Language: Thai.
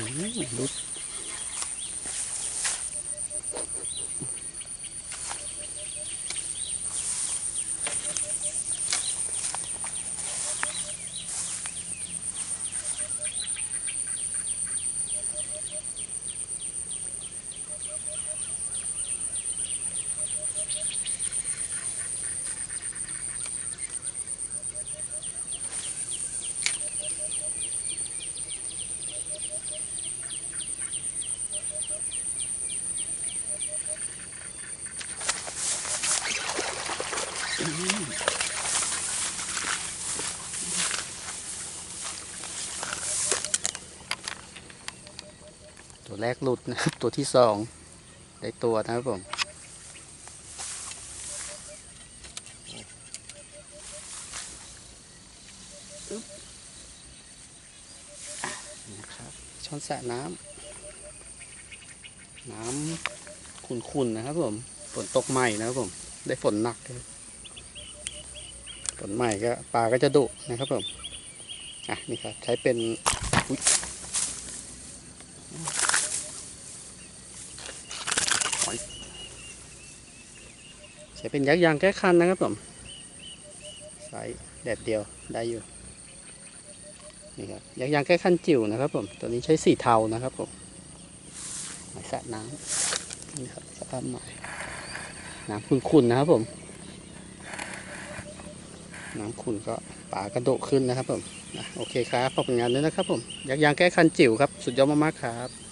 Hum, ตัวแรกหลุดนะครับ ตัวที่สองได้ตัวนะครับผมนะครับช้อนสระน้ำน้ำขุ่นๆนะครับผมฝนตกใหม่นะครับผม ได้ฝนหนักเลย ฝนใหม่ก็ปลาก็จะดุนะครับผมอะนี่ครับใช้เป็นใช้เป็นยักษ์ยางแก้คันนะครับผมใส่แดดเดียวได้อยู่นี่ครับยักษ์ยางแก้ขั้นจิ๋วนะครับผมตัวนี้ใช้สีเทานะครับผมสระน้ำนี่ครับสภาพใหม่น้ำขุ่นๆนะครับผม น้ำขุ่นก็ปลากระโดดขึ้นนะครับผมนะโอเคครับขอบคุณงานด้วยนะครับผมยักยางแก้คันจิ๋วครับ สุดยอดมากๆครับ